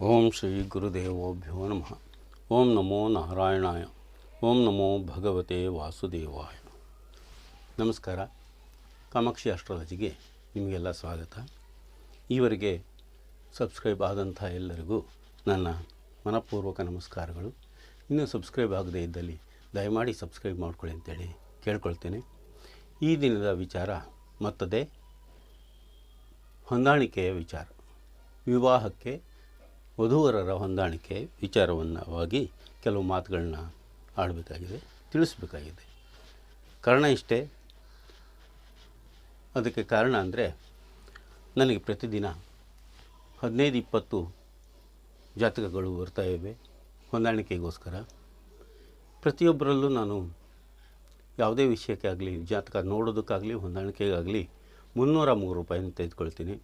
ಓಂ ಶ್ರೀ ಗುರುದೇವೋಭ್ಯೋ ನಮಃ. ಓಂ ನಮೋ ನಾರಾಯಣಾಯ. ಓಂ ನಮೋ ಭಗವತೆ ವಾಸುದೇವಾಯ. ನಮಸ್ಕಾರ. ಕಾಮಾಕ್ಷಿ ಅಸ್ಟ್ರಾಲಜಿಗೆ ನಿಮಗೆಲ್ಲ ಸ್ವಾಗತ. ಈವರೆಗೆ ಸಬ್ಸ್ಕ್ರೈಬ್ ಆದಂಥ ಎಲ್ಲರಿಗೂ ನನ್ನ ಮನಪೂರ್ವಕ ನಮಸ್ಕಾರಗಳು. ಇನ್ನೂ ಸಬ್ಸ್ಕ್ರೈಬ್ ಆಗದೇ ಇದ್ದಲ್ಲಿ ದಯಮಾಡಿ ಸಬ್ಸ್ಕ್ರೈಬ್ ಮಾಡ್ಕೊಳ್ಳಿ ಅಂತೇಳಿ ಕೇಳ್ಕೊಳ್ತೇನೆ. ಈ ದಿನದ ವಿಚಾರ ಮತ್ತದೇ ಹೊಂದಾಣಿಕೆಯ ವಿಚಾರ. ವಿವಾಹಕ್ಕೆ ವಧೂವರರ ಹೊಂದಾಣಿಕೆ ವಿಚಾರವನ್ನವಾಗಿ ಕೆಲವು ಮಾತುಗಳನ್ನ ಆಡಬೇಕಾಗಿದೆ, ತಿಳಿಸ್ಬೇಕಾಗಿದೆ. ಕಾರಣ ಇಷ್ಟೇ. ಅದಕ್ಕೆ ಕಾರಣ ಅಂದರೆ, ನನಗೆ ಪ್ರತಿದಿನ ಹದಿನೈದು ಇಪ್ಪತ್ತು ಜಾತಕಗಳು ಬರ್ತಾ ಹೊಂದಾಣಿಕೆಗೋಸ್ಕರ. ಪ್ರತಿಯೊಬ್ಬರಲ್ಲೂ ನಾನು ಯಾವುದೇ ವಿಷಯಕ್ಕೆ ಆಗಲಿ ಜಾತಕ ನೋಡೋದಕ್ಕಾಗಲಿ, ಹೊಂದಾಣಿಕೆಗಾಗಲಿ ಮುನ್ನೂರ ಮೂರು ರೂಪಾಯಿನ ತೆಗೆದುಕೊಳ್ತೀನಿ.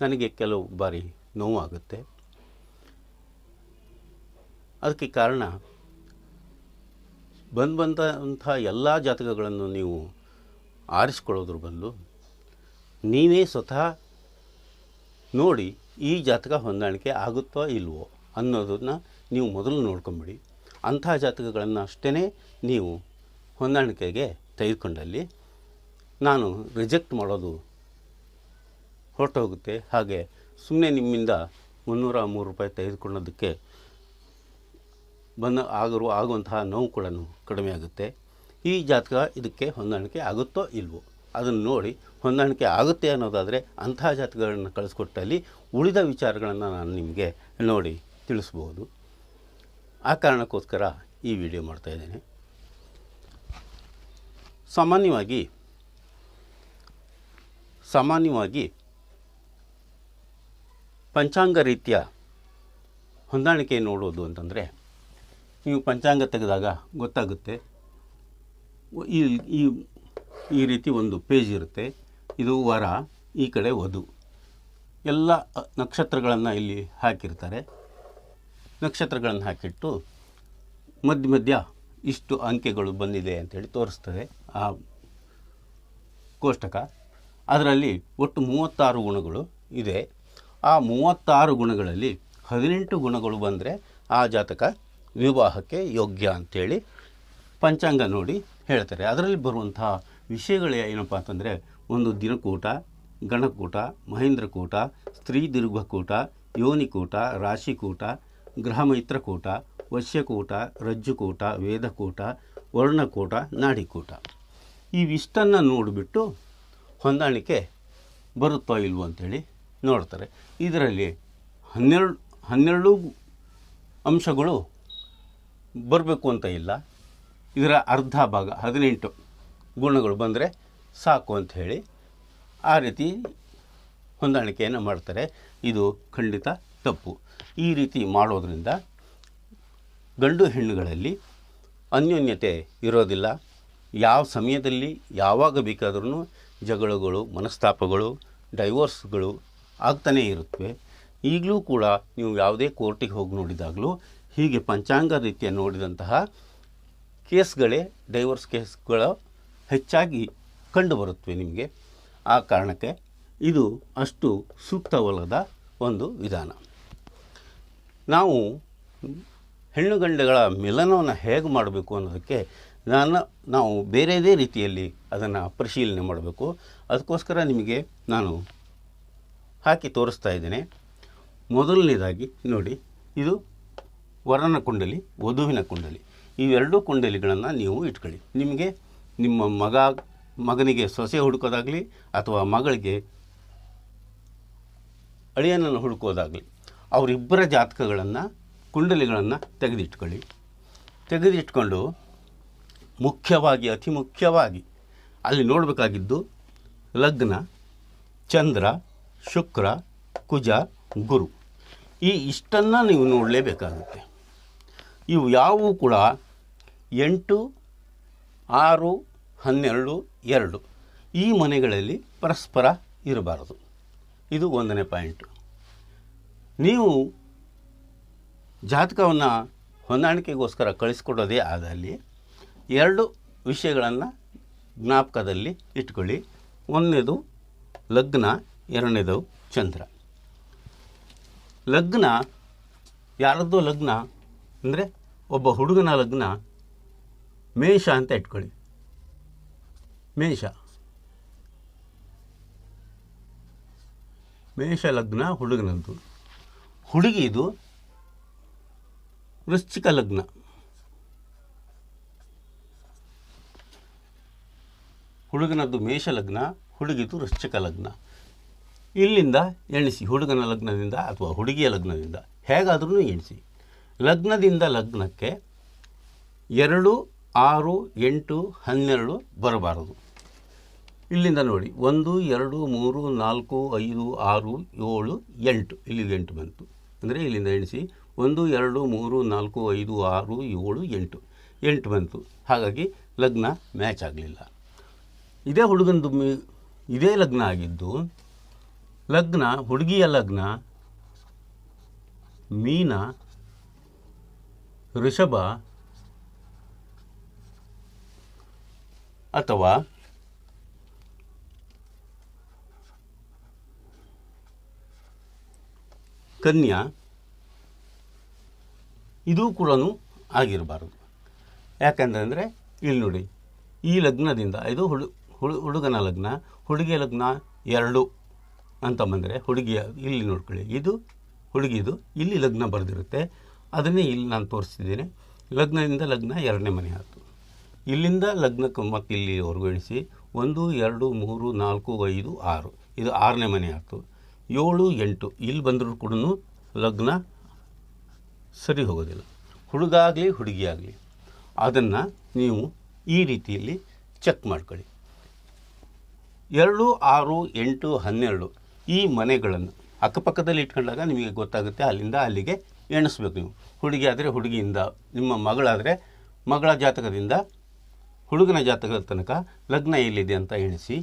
ನನಗೆ ಕೆಲವು ಬಾರಿ ನೋವಾಗುತ್ತೆ. ಅದಕ್ಕೆ ಕಾರಣ ಬಂದು ಬಂದಂಥ ಎಲ್ಲ ಜಾತಕಗಳನ್ನು ನೀವು ಆರಿಸ್ಕೊಳ್ಳೋದ್ರ ಬದಲು ನೀವೇ ಸ್ವತಃ ನೋಡಿ ಈ ಜಾತಕ ಹೊಂದಾಣಿಕೆ ಆಗುತ್ತೋ ಇಲ್ವೋ ಅನ್ನೋದನ್ನು ನೀವು ಮೊದಲು ನೋಡ್ಕೊಂಬಿಡಿ. ಅಂಥ ಜಾತಕಗಳನ್ನು ಅಷ್ಟೇ ನೀವು ಹೊಂದಾಣಿಕೆಗೆ ತೆಗೆದುಕೊಂಡಲ್ಲಿ ನಾನು ರಿಜೆಕ್ಟ್ ಮಾಡೋದು ಹೊರಟೋಗುತ್ತೆ. ಹಾಗೆ ಸುಮ್ಮನೆ ನಿಮ್ಮಿಂದ ಮುನ್ನೂರ ಮೂರು ರೂಪಾಯಿ ತೆಗೆದುಕೊಳ್ಳೋದಕ್ಕೆ ಬಂದ ಆಗರು ಆಗುವಂತಹ ನೋವು ಕೂಡ ಕಡಿಮೆ ಆಗುತ್ತೆ ಈ ಜಾತಕ ಇದಕ್ಕೆ ಹೊಂದಾಣಿಕೆ ಆಗುತ್ತೋ ಇಲ್ವೋ? ಅದನ್ನು ನೋಡಿ ಹೊಂದಾಣಿಕೆ ಆಗುತ್ತೆ ಅನ್ನೋದಾದರೆ ಅಂತಹ ಜಾತಕಗಳನ್ನು ಕಳಿಸ್ಕೊಟ್ಟಲ್ಲಿ ಉಳಿದ ವಿಚಾರಗಳನ್ನು ನಾನು ನಿಮಗೆ ನೋಡಿ ತಿಳಿಸ್ಬೋದು. ಆ ಕಾರಣಕ್ಕೋಸ್ಕರ ಈ ವಿಡಿಯೋ ಮಾಡ್ತಾಯಿದ್ದೇನೆ ಸಾಮಾನ್ಯವಾಗಿ ಸಾಮಾನ್ಯವಾಗಿ ಪಂಚಾಂಗ ರೀತಿಯ ಹೊಂದಾಣಿಕೆ ನೋಡೋದು ಅಂತಂದರೆ ನೀವು ಪಂಚಾಂಗ ತೆಗೆದಾಗ ಗೊತ್ತಾಗುತ್ತೆ. ಈ ಈ ರೀತಿ ಒಂದು ಪೇಜ್ ಇರುತ್ತೆ. ಇದು ವರ, ಈ ಕಡೆ ವಧು. ಎಲ್ಲ ನಕ್ಷತ್ರಗಳನ್ನು ಇಲ್ಲಿ ಹಾಕಿರ್ತಾರೆ. ನಕ್ಷತ್ರಗಳನ್ನು ಹಾಕಿಟ್ಟು ಮಧ್ಯ ಮಧ್ಯ ಇಷ್ಟು ಅಂಕೆಗಳು ಬಂದಿದೆ ಅಂತೇಳಿ ತೋರಿಸ್ತದೆ ಆ ಕೋಷ್ಟಕ. ಅದರಲ್ಲಿ ಒಟ್ಟು ಮೂವತ್ತಾರು ಗುಣಗಳು ಇದೆ. ಆ ಮೂವತ್ತಾರು ಗುಣಗಳಲ್ಲಿ ಹದಿನೆಂಟು ಗುಣಗಳು ಬಂದರೆ ಆ ಜಾತಕ ವಿವಾಹಕ್ಕೆ ಯೋಗ್ಯ ಅಂಥೇಳಿ ಪಂಚಾಂಗ ನೋಡಿ ಹೇಳ್ತಾರೆ. ಅದರಲ್ಲಿ ಬರುವಂತಹ ವಿಷಯಗಳು ಏನಪ್ಪ ಅಂತಂದರೆ ಒಂದು ದಿನಕೂಟ, ಗಣಕೂಟ, ಮಹೇಂದ್ರಕೂಟ, ಸ್ತ್ರೀ ದೀರ್ಘಕೂಟ, ಯೋನಿಕೂಟ, ರಾಶಿಕೂಟ ಗ್ರಹಮೈತ್ರಕೂಟ ವಶ್ಯಕೂಟ, ರಜ್ಜುಕೂಟ, ವೇದಕೂಟ, ವರ್ಣಕೂಟ, ನಾಡಿಕೂಟ. ಇವಿಷ್ಟನ್ನು ನೋಡಿಬಿಟ್ಟು ಹೊಂದಾಣಿಕೆ ಬರುತ್ತೋ ಇಲ್ವೋ ಅಂಥೇಳಿ ನೋಡ್ತಾರೆ. ಇದರಲ್ಲಿ ಹನ್ನೆರಡು ಹನ್ನೆರಡು ಅಂಶಗಳು ಬರಬೇಕು ಅಂತ ಇಲ್ಲ. ಇದರ ಅರ್ಧ ಭಾಗ, ಹದಿನೆಂಟು ಗುಣಗಳು ಬಂದರೆ ಸಾಕು ಅಂತ ಹೇಳಿ ಆ ರೀತಿ ಹೊಂದಾಣಿಕೆಯನ್ನು ಮಾಡ್ತಾರೆ. ಇದು ಖಂಡಿತ ತಪ್ಪು. ಈ ರೀತಿ ಮಾಡೋದರಿಂದ ಗಂಡು ಹೆಣ್ಣುಗಳಲ್ಲಿ ಅನ್ಯೋನ್ಯತೆ ಇರೋದಿಲ್ಲ. ಯಾವ ಸಮಯದಲ್ಲಿ ಯಾವಾಗ ಬೇಕಾದ್ರೂ ಜಗಳಗಳು, ಮನಸ್ತಾಪಗಳು, ಡೈವೋರ್ಸ್ಗಳು ಆಗ್ತಾನೇ ಇರುತ್ತವೆ. ಈಗಲೂ ಕೂಡ ನೀವು ಯಾವುದೇ ಕೋರ್ಟಿಗೆ ಹೋಗಿ ನೋಡಿದಾಗಲೂ ಹೀಗೆ ಪಂಚಾಂಗ ರೀತಿಯ ನೋಡಿದಂತಹ ಕೇಸ್ಗಳೇ ಡೈವರ್ಸ್ ಕೇಸ್ಗಳು ಹೆಚ್ಚಾಗಿ ಕಂಡುಬರುತ್ತವೆ ನಿಮಗೆ. ಆ ಕಾರಣಕ್ಕೆ ಇದು ಅಷ್ಟು ಸೂಕ್ತವಲ್ಲದ ಒಂದು ವಿಧಾನ. ನಾವು ಹೆಣ್ಣು ಗಂಡುಗಳ ಮಿಲನವನ್ನು ಹೇಗೆ ಮಾಡಬೇಕು ಅನ್ನೋದಕ್ಕೆ ನಾನು, ನಾವು ಬೇರೆದೇ ರೀತಿಯಲ್ಲಿ ಅದನ್ನು ಪರಿಶೀಲನೆ ಮಾಡಬೇಕು. ಅದಕ್ಕೋಸ್ಕರ ನಿಮಗೆ ನಾನು ಹಾಕಿ ತೋರಿಸ್ತಾ ಇದ್ದೇನೆ. ಮೊದಲನೇದಾಗಿ ನೋಡಿ, ಇದು ವರನ ಕುಂಡಲಿ, ವಧುವಿನ ಕುಂಡಲಿ. ಇವೆರಡೂ ಕುಂಡಲಿಗಳನ್ನು ನೀವು ಇಟ್ಕೊಳ್ಳಿ. ನಿಮಗೆ ನಿಮ್ಮ ಮಗ, ಮಗನಿಗೆ ಸೊಸೆ ಹುಡುಕೋದಾಗಲಿ ಅಥವಾ ಮಗಳಿಗೆ ಅಳಿಯನನ್ನು ಹುಡುಕೋದಾಗಲಿ, ಅವರಿಬ್ಬರ ಜಾತಕಗಳನ್ನು, ಕುಂಡಲಿಗಳನ್ನು ತೆಗೆದಿಟ್ಕೊಳ್ಳಿ. ತೆಗೆದಿಟ್ಕೊಂಡು ಮುಖ್ಯವಾಗಿ, ಅತಿ ಮುಖ್ಯವಾಗಿ ಅಲ್ಲಿ ನೋಡಬೇಕಾಗಿದ್ದು ಲಗ್ನ, ಚಂದ್ರ, ಶುಕ್ರ, ಕುಜ, ಗುರು. ಈ ಇಷ್ಟನ್ನು ನೀವು ನೋಡಲೇಬೇಕಾಗುತ್ತೆ. ಇವು ಯಾವುವು ಕೂಡ ಎಂಟು, ಆರು, ಹನ್ನೆರಡು, ಎರಡು ಈ ಮನೆಗಳಲ್ಲಿ ಪರಸ್ಪರ ಇರಬಾರದು. ಇದು ಒಂದನೇ ಪಾಯಿಂಟು. ನೀವು ಜಾತಕವನ್ನು ಹೊಂದಾಣಿಕೆಗೋಸ್ಕರ ಕಳಿಸ್ಕೊಡೋದೇ ಆದಲ್ಲಿ ಎರಡು ವಿಷಯಗಳನ್ನು ಜ್ಞಾಪಕದಲ್ಲಿ ಇಟ್ಕೊಳ್ಳಿ. ಒಂದನೇದು ಲಗ್ನ, ಎರಡನೇದು ಚಂದ್ರ. ಲಗ್ನ, ಯಾರದ್ದೋ ಲಗ್ನ ಅಂದರೆ ಒಬ್ಬ ಹುಡುಗನ ಲಗ್ನ ಮೇಷ ಅಂತ ಇಟ್ಕೊಳ್ಳಿ. ಮೇಷ. ಮೇಷ ಲಗ್ನ ಹುಡುಗನದ್ದು. ಹುಡುಗಿದು ವೃಶ್ಚಿಕ ಲಗ್ನ. ಹುಡುಗನದ್ದು ಮೇಷ ಲಗ್ನ, ಹುಡುಗಿದು ವೃಶ್ಚಿಕ ಲಗ್ನ. ಇಲ್ಲಿಂದ ಎಣಿಸಿ, ಹುಡುಗನ ಲಗ್ನದಿಂದ ಅಥವಾ ಹುಡುಗಿಯ ಲಗ್ನದಿಂದ ಹೇಗಾದ್ರೂ ಎಣಿಸಿ. ಲಗ್ನದಿಂದ ಲಗ್ನಕ್ಕೆ ಎರಡು, ಆರು, ಎಂಟು, ಹನ್ನೆರಡು ಬರಬಾರದು. ಇಲ್ಲಿಂದ ನೋಡಿ, ಒಂದು, ಎರಡು, ಮೂರು, ನಾಲ್ಕು, ಐದು, ಆರು, ಏಳು, ಎಂಟು. ಇಲ್ಲಿಗೆ ಎಂಟು ಬಂತು. ಅಂದರೆ ಇಲ್ಲಿಂದ ಎಣಿಸಿ, ಒಂದು, ಎರಡು, ಮೂರು, ನಾಲ್ಕು, ಐದು, ಆರು, ಏಳು, ಎಂಟು. ಎಂಟು ಬಂತು. ಹಾಗಾಗಿ ಲಗ್ನ ಮ್ಯಾಚ್ ಆಗಲಿಲ್ಲ. ಇದೇ ಹುಡುಗನದು ಇದೇ ಲಗ್ನ ಆಗಿದ್ದು, ಲಗ್ನ, ಹುಡುಗಿಯ ಲಗ್ನ, ಮೀನ ಋಷಭ ಅಥವಾ ಕನ್ಯಾ, ಇದು ಕೂಡ ಆಗಿರಬಾರದು. ಯಾಕಂತಂದರೆ ಇಲ್ಲಿ ನೋಡಿ, ಈ ಲಗ್ನದಿಂದ, ಇದು ಹುಡು ಹುಡು ಹುಡುಗನ ಲಗ್ನ, ಹುಡುಗಿಯ ಲಗ್ನ ಎರಡು ಅಂತ ಬಂದರೆ, ಹುಡುಗಿಯ, ಇಲ್ಲಿ ನೋಡ್ಕೊಳ್ಳಿ, ಇದು ಹುಡುಗಿದು, ಇಲ್ಲಿ ಲಗ್ನ ಬರೆದಿರುತ್ತೆ. ಅದನ್ನೇ ಇಲ್ಲಿ ನಾನು ತೋರಿಸ್ತಿದ್ದೇನೆ. ಲಗ್ನದಿಂದ ಲಗ್ನ ಎರಡನೇ ಮನೆ ಆಯಿತು. ಇಲ್ಲಿಂದ ಲಗ್ನಕ್ಕೆ ಮತ್ತು ಇಲ್ಲಿ ಎಣಿಸಿ ಒಂದು, ಎರಡು, ಮೂರು, ನಾಲ್ಕು, ಐದು, ಆರು. ಇದು ಆರನೇ ಮನೆ ಆಯಿತು. ಏಳು, ಎಂಟು. ಇಲ್ಲಿ ಬಂದರೂ ಕೂಡ ಲಗ್ನ ಸರಿ ಹೋಗೋದಿಲ್ಲ. ಹುಡುಗ ಆಗಲಿ ಹುಡುಗಿ ಆಗಲಿ ಅದನ್ನು ನೀವು ಈ ರೀತಿಯಲ್ಲಿ ಚೆಕ್ ಮಾಡ್ಕೊಳ್ಳಿ. ಎರಡು, ಆರು, ಎಂಟು, ಹನ್ನೆರಡು ಈ ಮನೆಗಳನ್ನು ಅಕ್ಕಪಕ್ಕದಲ್ಲಿ ಇಟ್ಕೊಂಡಾಗ ನಿಮಗೆ ಗೊತ್ತಾಗುತ್ತೆ ಅಲ್ಲಿಂದ ಅಲ್ಲಿಗೆ ಎಣಿಸ್ಬೇಕು ನೀವು. ಹುಡುಗಿ ಆದರೆ ಹುಡುಗಿಯಿಂದ, ನಿಮ್ಮ ಮಗಳಾದರೆ ಮಗಳ ಜಾತಕದಿಂದ ಹುಡುಗನ ಜಾತಕದ ತನಕ ಲಗ್ನ ಎಲ್ಲಿದೆ ಅಂತ ಎಣಿಸಿ,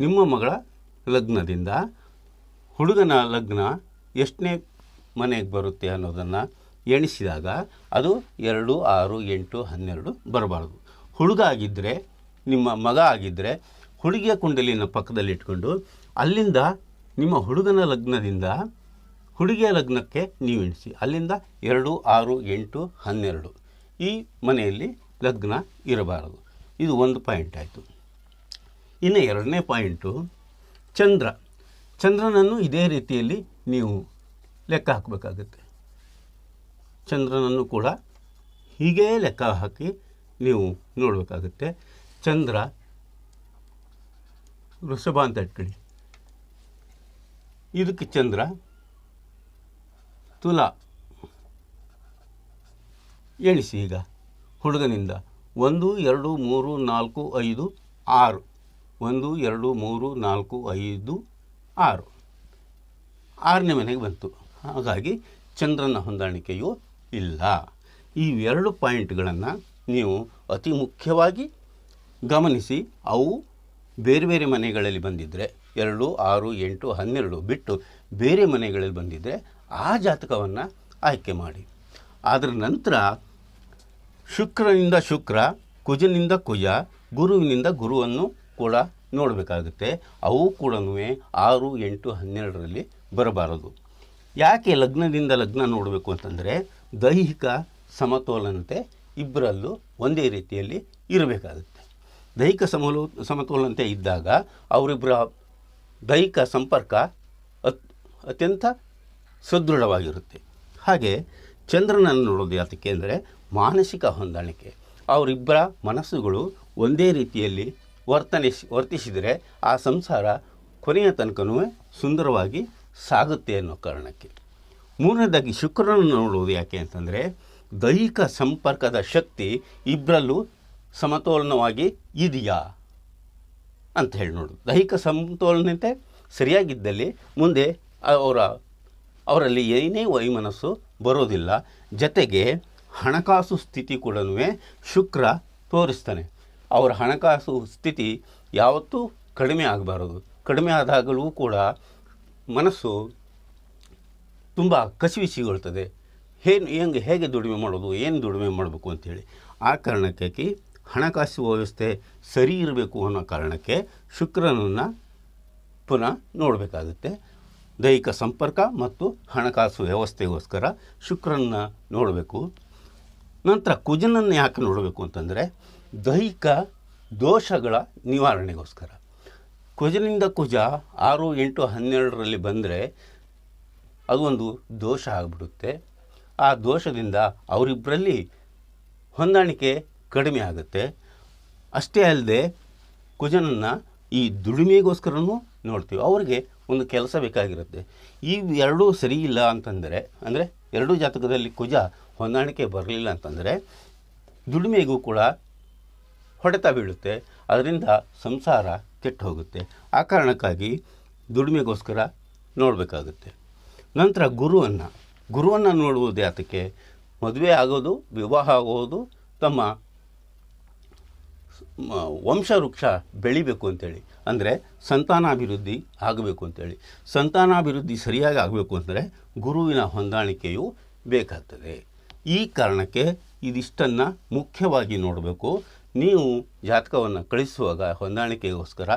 ನಿಮ್ಮ ಮಗಳ ಲಗ್ನದಿಂದ ಹುಡುಗನ ಲಗ್ನ ಎಷ್ಟನೇ ಮನೆಗೆ ಬರುತ್ತೆ ಅನ್ನೋದನ್ನು ಎಣಿಸಿದಾಗ ಅದು ಎರಡು, ಆರು, ಎಂಟು, ಹನ್ನೆರಡು ಬರಬಾರ್ದು. ಹುಡುಗ ಆಗಿದ್ದರೆ ನಿಮ್ಮ ಮಗ ಆಗಿದ್ದರೆ ಹುಡುಗಿಯ ಕುಂಡಲಿನ ಪಕ್ಕದಲ್ಲಿ ಇಟ್ಕೊಂಡು ಅಲ್ಲಿಂದ ನಿಮ್ಮ ಹುಡುಗನ ಲಗ್ನದಿಂದ ಹುಡುಗಿಯ ಲಗ್ನಕ್ಕೆ ನೀವು ಎಣಿಸಿ. ಅಲ್ಲಿಂದ ಎರಡು, ಆರು, ಎಂಟು, ಹನ್ನೆರಡು. ಈ ಮನೆಯಲ್ಲಿ ಲಗ್ನ ಇರಬಾರದು. ಇದು ಒಂದು ಪಾಯಿಂಟ್ ಆಯಿತು. ಇನ್ನು ಎರಡನೇ ಪಾಯಿಂಟು, ಚಂದ್ರ. ಚಂದ್ರನನ್ನು ಇದೇ ರೀತಿಯಲ್ಲಿ ನೀವು ಲೆಕ್ಕ ಹಾಕಬೇಕಾಗುತ್ತೆ. ಚಂದ್ರನನ್ನು ಕೂಡ ಹೀಗೇ ಲೆಕ್ಕ ಹಾಕಿ ನೀವು ನೋಡಬೇಕಾಗುತ್ತೆ. ಚಂದ್ರ ವೃಷಭ ಅಂತ ಇಟ್ಕೊಳ್ಳಿ ಇದಕ್ಕೆ ಚಂದ್ರ ತುಲಾ. ಎಣಿಸಿ ಈಗ. ಹುಡುಗನಿಂದ ಒಂದು, ಎರಡು, ಮೂರು, ನಾಲ್ಕು, ಐದು, ಆರು. ಒಂದು, ಎರಡು, ಮೂರು, ನಾಲ್ಕು, ಐದು, ಆರು. ಆರನೇ ಮನೆಗೆ ಬಂತು. ಹಾಗಾಗಿ ಚಂದ್ರನ ಹೊಂದಾಣಿಕೆಯು ಇಲ್ಲ. ಈ ಎರಡು ಪಾಯಿಂಟ್ಗಳನ್ನು ನೀವು ಅತಿ ಮುಖ್ಯವಾಗಿ ಗಮನಿಸಿ. ಅವು ಬೇರೆ ಬೇರೆ ಮನೆಗಳಲ್ಲಿ ಬಂದಿದ್ದರೆ ಎರಡು, ಆರು, ಎಂಟು, ಹನ್ನೆರಡು ಬಿಟ್ಟು ಬೇರೆ ಮನೆಗಳಲ್ಲಿ ಬಂದಿದ್ದರೆ ಆ ಜಾತಕವನ್ನು ಆಯ್ಕೆ ಮಾಡಿ. ಅದರ ನಂತರ ಶುಕ್ರನಿಂದ ಶುಕ್ರ, ಕುಜನಿಂದ ಕುಜ, ಗುರುವಿನಿಂದ ಗುರುವನ್ನು ಕೂಡ ನೋಡಬೇಕಾಗುತ್ತೆ. ಅವು ಕೂಡ ಆರು, ಎಂಟು, ಹನ್ನೆರಡರಲ್ಲಿ ಬರಬಾರದು. ಯಾಕೆ ಲಗ್ನದಿಂದ ಲಗ್ನ ನೋಡಬೇಕು ಅಂತಂದರೆ ದೈಹಿಕ ಸಮತೋಲನತೆ ಇಬ್ಬರಲ್ಲೂ ಒಂದೇ ರೀತಿಯಲ್ಲಿ ಇರಬೇಕಾಗುತ್ತೆ. ದೈಹಿಕ ಸಮಲೋ, ಸಮತೋಲನತೆ ಇದ್ದಾಗ ಅವರಿಬ್ಬರ ದೈಹಿಕ ಸಂಪರ್ಕ ಅತ್, ಅತ್ಯಂತ ಸದೃಢವಾಗಿರುತ್ತೆ. ಹಾಗೆ ಚಂದ್ರನನ್ನು ನೋಡೋದು ಯಾತಕ್ಕೆ ಅಂದರೆ ಮಾನಸಿಕ ಹೊಂದಾಣಿಕೆ. ಅವರಿಬ್ಬರ ಮನಸ್ಸುಗಳು ಒಂದೇ ರೀತಿಯಲ್ಲಿ ವರ್ತನೆ ವರ್ತಿಸಿದರೆ ಆ ಸಂಸಾರ ಕೊನೆಯ ತನಕನೂ ಸುಂದರವಾಗಿ ಸಾಗುತ್ತೆ ಅನ್ನೋ ಕಾರಣಕ್ಕೆ. ಮೂರನೇದಾಗಿ ಶುಕ್ರನನ್ನು ನೋಡುವುದು ಯಾಕೆ ಅಂತಂದರೆ ದೈಹಿಕ ಸಂಪರ್ಕದ ಶಕ್ತಿ ಇಬ್ಬರಲ್ಲೂ ಸಮತೋಲನವಾಗಿ ಇದೆಯಾ ಅಂತ ಹೇಳಿ ನೋಡೋದು. ದೈಹಿಕ ಸಮತೋಲನತೆ ಸರಿಯಾಗಿದ್ದಲ್ಲಿ ಮುಂದೆ ಅವರ ಅವರಲ್ಲಿ ಏನೇ ವೈಮನಸ್ಸು ಬರೋದಿಲ್ಲ, ಜತೆಗೆ ಹಣಕಾಸು ಸ್ಥಿತಿ ಕೂಡ ಶುಕ್ರ ತೋರಿಸ್ತಾನೆ. ಅವರ ಹಣಕಾಸು ಸ್ಥಿತಿ ಯಾವತ್ತೂ ಕಡಿಮೆ ಆಗಬಾರದು. ಕಡಿಮೆ ಆದಾಗಲೂ ಕೂಡ ಮನಸ್ಸು ತುಂಬ ಕಸಿವಿಸಿಗೊಳ್ತದೆ. ಏನು ಹೆಂಗೆ, ಹೇಗೆ ದುಡಿಮೆ ಮಾಡೋದು, ಏನು ದುಡಿಮೆ ಮಾಡಬೇಕು ಅಂಥೇಳಿ ಆ ಕಾರಣಕ್ಕಾಗಿ ಹಣಕಾಸು ವ್ಯವಸ್ಥೆ ಸರಿ ಇರಬೇಕು ಅನ್ನೋ ಕಾರಣಕ್ಕೆ ಶುಕ್ರನನ್ನು ಪುನಃ ನೋಡಬೇಕಾಗುತ್ತೆ. ದೈಹಿಕ ಸಂಪರ್ಕ ಮತ್ತು ಹಣಕಾಸು ವ್ಯವಸ್ಥೆಗೋಸ್ಕರ ಶುಕ್ರನ್ನ ನೋಡಬೇಕು. ನಂತರ ಕುಜನನ್ನು ಯಾಕೆ ನೋಡಬೇಕು ಅಂತಂದರೆ ದೈಹಿಕ ದೋಷಗಳ ನಿವಾರಣೆಗೋಸ್ಕರ. ಕುಜನಿಂದ ಕುಜ ಆರು ಎಂಟು ಹನ್ನೆರಡರಲ್ಲಿ ಬಂದರೆ ಅದು ಒಂದು ದೋಷ ಆಗಿಬಿಡುತ್ತೆ. ಆ ದೋಷದಿಂದ ಅವರಿಬ್ಬರಲ್ಲಿ ಹೊಂದಾಣಿಕೆ ಕಡಿಮೆ ಆಗುತ್ತೆ. ಅಷ್ಟೇ ಅಲ್ಲದೆ ಕುಜನನ್ನು ಈ ದುಡಿಮೆಗೋಸ್ಕರನೂ ನೋಡ್ತೀವಿ. ಅವರಿಗೆ ಒಂದು ಕೆಲಸ ಬೇಕಾಗಿರುತ್ತೆ. ಈ ಎರಡೂ ಸರಿ ಇಲ್ಲ ಅಂತಂದರೆ, ಅಂದರೆ ಎರಡೂ ಜಾತಕದಲ್ಲಿ ಕುಜ ಹೊಂದಾಣಿಕೆ ಬರಲಿಲ್ಲ ಅಂತಂದರೆ ದುಡಿಮೆಗೂ ಕೂಡ ಹೊಡೆತ ಬೀಳುತ್ತೆ. ಅದರಿಂದ ಸಂಸಾರ ಕೆಟ್ಟು ಹೋಗುತ್ತೆ. ಆ ಕಾರಣಕ್ಕಾಗಿ ದುಡಿಮೆಗೋಸ್ಕರ ನೋಡಬೇಕಾಗುತ್ತೆ. ನಂತರ ಗುರುವನ್ನು. ಗುರುವನ್ನು ನೋಡುವುದು ಯಾತಕ್ಕೆ ಮದುವೆ ಆಗೋದು, ವಿವಾಹ ಆಗೋದು, ತಮ್ಮ ವಂಶವೃಕ್ಷ ಬೆಳಿಬೇಕು ಅಂತೇಳಿ. ಅಂದರೆ ಸಂತಾನಾಭಿವೃದ್ಧಿ ಆಗಬೇಕು ಅಂತೇಳಿ. ಸಂತಾನಾಭಿವೃದ್ಧಿ ಸರಿಯಾಗಿ ಆಗಬೇಕು ಅಂದರೆ ಗುರುವಿನ ಹೊಂದಾಣಿಕೆಯು ಬೇಕಾಗ್ತದೆ. ಈ ಕಾರಣಕ್ಕೆ ಇದಿಷ್ಟನ್ನು ಮುಖ್ಯವಾಗಿ ನೋಡಬೇಕು. ನೀವು ಜಾತಕವನ್ನು ಕಳಿಸುವಾಗ ಹೊಂದಾಣಿಕೆಗೋಸ್ಕರ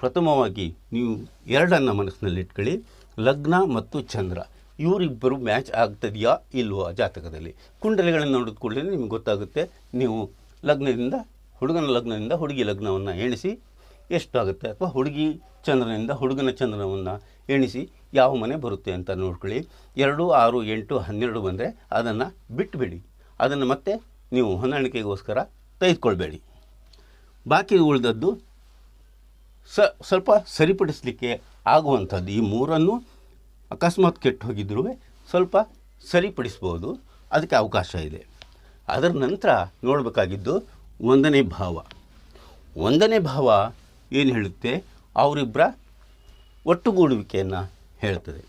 ಪ್ರಥಮವಾಗಿ ನೀವು ಎರಡನ್ನು ಮನಸ್ಸಿನಲ್ಲಿಟ್ಕೊಳ್ಳಿ. ಲಗ್ನ ಮತ್ತು ಚಂದ್ರ. ಇವರಿಬ್ಬರು ಮ್ಯಾಚ್ ಆಗ್ತದೆಯಾ ಇಲ್ವೋ ಜಾತಕದಲ್ಲಿ? ಕುಂಡಲಿಗಳನ್ನು ನೋಡಿದ ಕೂಡಲೇ ನಿಮ್ಗೆ ಗೊತ್ತಾಗುತ್ತೆ. ನೀವು ಲಗ್ನದಿಂದ, ಹುಡುಗನ ಲಗ್ನದಿಂದ ಹುಡುಗಿ ಲಗ್ನವನ್ನು ಎಣಿಸಿ ಎಷ್ಟಾಗುತ್ತೆ? ಅಥವಾ ಹುಡುಗಿ ಚಂದ್ರನಿಂದ ಹುಡುಗನ ಚಂದ್ರನವನ್ನು ಎಣಿಸಿ ಯಾವ ಮನೆ ಬರುತ್ತೆ ಅಂತ ನೋಡ್ಕೊಳ್ಳಿ. ಎರಡು, ಆರು, ಎಂಟು, ಹನ್ನೆರಡು ಬಂದರೆ ಅದನ್ನು ಬಿಟ್ಟುಬಿಡಿ ಅದನ್ನು ಮತ್ತೆ ನೀವು ಹೊಂದಾಣಿಕೆಗೋಸ್ಕರ ತೆಗೆದುಕೊಳ್ಬೇಡಿ. ಬಾಕಿ ಉಳಿದದ್ದು ಸ, ಸ್ವಲ್ಪ ಸರಿಪಡಿಸಲಿಕ್ಕೆ ಆಗುವಂಥದ್ದು. ಈ ಮೂರನ್ನು ಅಕಸ್ಮಾತ್ ಕೆಟ್ಟು ಹೋಗಿದ್ರೂ ಸ್ವಲ್ಪ ಸರಿಪಡಿಸ್ಬೋದು. ಅದಕ್ಕೆ ಅವಕಾಶ ಇದೆ. ಅದರ ನಂತರ ನೋಡಬೇಕಾಗಿದ್ದು ಒಂದನೇ ಭಾವ. ಒಂದನೇ ಭಾವ ಏನು ಹೇಳುತ್ತೆ? ಅವರಿಬ್ಬರ ಒಟ್ಟುಗೂಡುವಿಕೆಯನ್ನು ಹೇಳ್ತದೆ.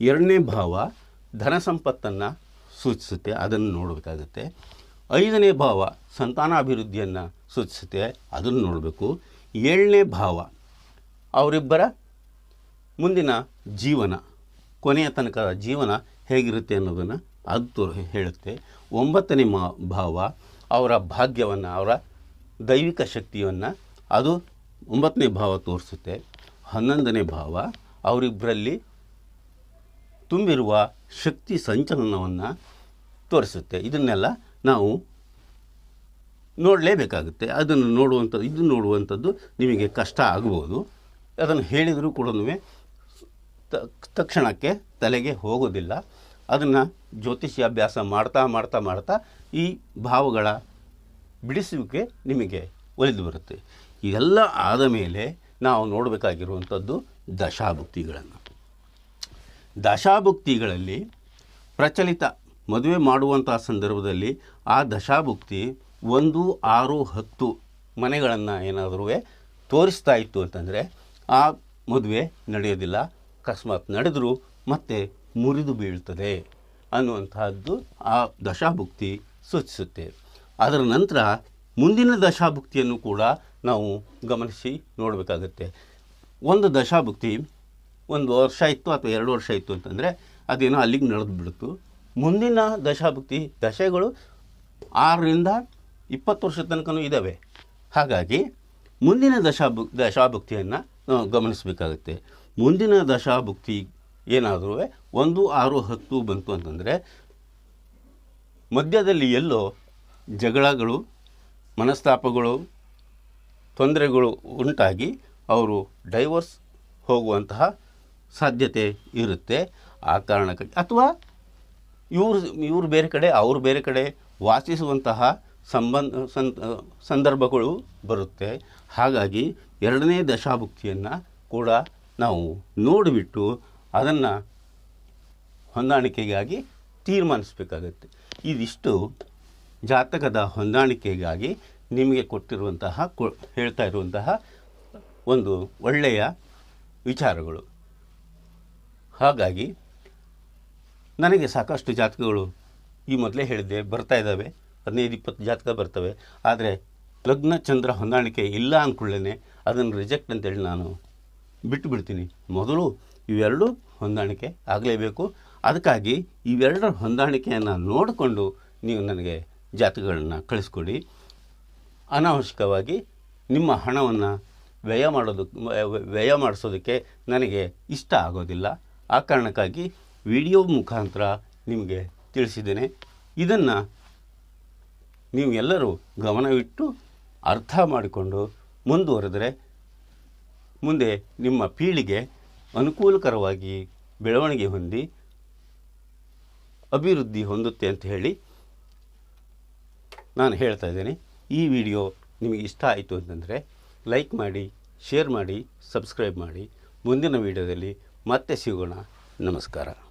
ಎರಡನೇ ಭಾವ ಧನ ಸಂಪತ್ತನ್ನು ಸೂಚಿಸುತ್ತೆ, ಅದನ್ನು ನೋಡಬೇಕಾಗುತ್ತೆ. ಐದನೇ ಭಾವ ಸಂತಾನಾಭಿವೃದ್ಧಿಯನ್ನು ಸೂಚಿಸುತ್ತೆ, ಅದನ್ನು ನೋಡಬೇಕು. ಏಳನೇ ಭಾವ ಅವರಿಬ್ಬರ ಮುಂದಿನ ಜೀವನ, ಕೊನೆಯ ತನಕ ಜೀವನ ಹೇಗಿರುತ್ತೆ ಅನ್ನೋದನ್ನು ಅದು ತೋರ್, ಹೇಳುತ್ತೆ. ಒಂಬತ್ತನೇ ಮಾ, ಭಾವ ಅವರ ಭಾಗ್ಯವನ್ನು, ಅವರ ದೈವಿಕ ಶಕ್ತಿಯನ್ನು ಅದು ಒಂಬತ್ತನೇ ಭಾವ ತೋರಿಸುತ್ತೆ, ಹನ್ನೊಂದನೇ ಭಾವ ಅವರಿಬ್ಬರಲ್ಲಿ ತುಂಬಿರುವ ಶಕ್ತಿ ಸಂಚಲನವನ್ನು ತೋರಿಸುತ್ತೆ. ಇದನ್ನೆಲ್ಲ ನಾವು ನೋಡಲೇಬೇಕಾಗುತ್ತೆ. ಅದನ್ನು ನೋಡುವಂಥದ್ದು ಇದು ನೋಡುವಂಥದ್ದು ನಿಮಗೆ ಕಷ್ಟ ಆಗ್ಬೋದು. ಅದನ್ನು ಹೇಳಿದರೂ ಕೂಡ ತಕ್ಷಣಕ್ಕೆ ತಲೆಗೆ ಹೋಗೋದಿಲ್ಲ. ಅದನ್ನು ಜ್ಯೋತಿಷ್ಯ ಅಭ್ಯಾಸ ಮಾಡ್ತಾ ಮಾಡ್ತಾ ಮಾಡ್ತಾ ಈ ಭಾವಗಳ ಬಿಡಿಸುವಿಕೆ ನಿಮಗೆ ಒಲಿದು ಬರುತ್ತೆ. ಇದೆಲ್ಲ ಆದ ಮೇಲೆ ನಾವು ನೋಡಬೇಕಾಗಿರುವಂಥದ್ದು ದಶಾಭುಕ್ತಿಗಳನ್ನು. ದಶಾಭುಕ್ತಿಗಳಲ್ಲಿ ಪ್ರಚಲಿತ ಮದುವೆ ಮಾಡುವಂಥ ಸಂದರ್ಭದಲ್ಲಿ ಆ ದಶಾಭುಕ್ತಿ ಒಂದು, ಆರು, ಹತ್ತು ಮನೆಗಳನ್ನು ಏನಾದರೂ ತೋರಿಸ್ತಾ ಇತ್ತು ಅಂತಂದರೆ ಆ ಮದುವೆ ನಡೆಯೋದಿಲ್ಲ. ಅಕಸ್ಮಾತ್ ನಡೆದರೂ ಮತ್ತೆ ಮುರಿದು ಬೀಳ್ತದೆ ಅನ್ನುವಂತಹದ್ದು ಆ ದಶಾಭುಕ್ತಿ ಸೂಚಿಸುತ್ತೆ. ಅದರ ನಂತರ ಮುಂದಿನ ದಶಾಭುಕ್ತಿಯನ್ನು ಕೂಡ ನಾವು ಗಮನಿಸಿ ನೋಡಬೇಕಾಗತ್ತೆ. ಒಂದು ದಶಾಭುಕ್ತಿ ಒಂದು ವರ್ಷ ಇತ್ತು ಅಥವಾ ಎರಡು ವರ್ಷ ಇತ್ತು ಅಂತಂದರೆ ಅದೇನೋ ಅಲ್ಲಿಗೆ ನಡೆದು ಬಿಡ್ತು ಮುಂದಿನ ದಶಾಭುಕ್ತಿ ದಶೆಗಳು ಆರರಿಂದ ಇಪ್ಪತ್ತು ವರ್ಷದ ತನಕನೂ ಇದ್ದಾವೆ ಹಾಗಾಗಿ ಮುಂದಿನ ದಶಾಭು, ದಶಾಭುಕ್ತಿಯನ್ನು ನಾವು ಗಮನಿಸಬೇಕಾಗುತ್ತೆ. ಮುಂದಿನ ದಶಾಭುಕ್ತಿ ಏನಾದರೂ ಒಂದು ಆರು ಹತ್ತು ಬಂತು ಅಂತಂದರೆ ಮಧ್ಯದಲ್ಲಿ ಎಲ್ಲೋ ಜಗಳಗಳು, ಮನಸ್ತಾಪಗಳು ತೊಂದರೆಗಳು ಉಂಟಾಗಿ ಅವರು ಡೈವರ್ಸ್ ಹೋಗುವಂತಹ ಸಾಧ್ಯತೆ ಇರುತ್ತೆ. ಆ ಕಾರಣಕ್ಕಾಗಿ ಅಥವಾ ಇವರು ಇವರು ಬೇರೆ ಕಡೆ, ಅವರು ಬೇರೆ ಕಡೆ ವಾಸಿಸುವಂತಹ ಸಂಬಂಧ ಸಂದರ್ಭಗಳು ಬರುತ್ತೆ. ಹಾಗಾಗಿ ಎರಡನೇ ದಶಾಭುಕ್ತಿಯನ್ನು ಕೂಡ ನಾವು ನೋಡಿಬಿಟ್ಟು ಅದನ್ನು ಹೊಂದಾಣಿಕೆಗಾಗಿ ತೀರ್ಮಾನಿಸಬೇಕಾಗತ್ತೆ. ಇದಿಷ್ಟು ಜಾತಕದ ಹೊಂದಾಣಿಕೆಗಾಗಿ ನಿಮಗೆ ಕೊಟ್ಟಿರುವಂತಹ, ಕೊ, ಹೇಳ್ತಾ ಇರುವಂತಹ ಒಂದು ಒಳ್ಳೆಯ ವಿಚಾರಗಳು. ಹಾಗಾಗಿ ನನಗೆ ಸಾಕಷ್ಟು ಜಾತಕಗಳು ಈ ಮೊದಲೇ ಹೇಳಿದ್ದೆ, ಬರ್ತಾ ಇದ್ದಾವೆ, ಹದಿನೈದು, ಇಪ್ಪತ್ತು ಜಾತಕ ಬರ್ತವೆ. ಆದರೆ ಲಗ್ನ ಚಂದ್ರ ಹೊಂದಾಣಿಕೆ ಇಲ್ಲ ಅಂದ್ಕೊಳ್ಳೇನೆ, ಅದನ್ನು ರಿಜೆಕ್ಟ್ ಅಂತೇಳಿ ನಾನು ಬಿಟ್ಟು ಬಿಡ್ತೀನಿ ಮೊದಲು ಇವೆರಡೂ ಹೊಂದಾಣಿಕೆ ಆಗಲೇಬೇಕು. ಅದಕ್ಕಾಗಿ ಇವೆರಡರ ಹೊಂದಾಣಿಕೆಯನ್ನು ನೋಡಿಕೊಂಡು ನೀವು ನನಗೆ ಜಾತಕಗಳನ್ನು ಕಳಿಸ್ಕೊಡಿ. ಅನಾವಶ್ಯಕವಾಗಿ ನಿಮ್ಮ ಹಣವನ್ನು ವ್ಯಯ ಮಾಡೋದಕ್ಕೆ ವ್ಯಯ ಮಾಡಿಸೋದಕ್ಕೆ ನನಗೆ ಇಷ್ಟ ಆಗೋದಿಲ್ಲ. ಆ ಕಾರಣಕ್ಕಾಗಿ ವಿಡಿಯೋ ಮುಖಾಂತರ ನಿಮಗೆ ತಿಳಿಸಿದ್ದೇನೆ. ಇದನ್ನು ನೀವು ಎಲ್ಲರೂ ಗಮನವಿಟ್ಟು ಅರ್ಥ ಮಾಡಿಕೊಂಡು ಮುಂದುವರೆದರೆ ಮುಂದೆ ನಿಮ್ಮ ಪೀಳಿಗೆ ಅನುಕೂಲಕರವಾಗಿ ಬೆಳವಣಿಗೆ ಹೊಂದಿ ಅಭಿವೃದ್ಧಿ ಹೊಂದುತ್ತೆ ಅಂತ ಹೇಳಿ ನಾನು ಹೇಳ್ತಾ ಇದ್ದೇನೆ. ಈ ವಿಡಿಯೋ ನಿಮಗೆ ಇಷ್ಟ ಆಯಿತು ಅಂತಂದರೆ ಲೈಕ್ ಮಾಡಿ, ಶೇರ್ ಮಾಡಿ, ಸಬ್ಸ್ಕ್ರೈಬ್ ಮಾಡಿ. ಮುಂದಿನ ವಿಡಿಯೋದಲ್ಲಿ ಮತ್ತೆ ಸಿಗೋಣ. ನಮಸ್ಕಾರ.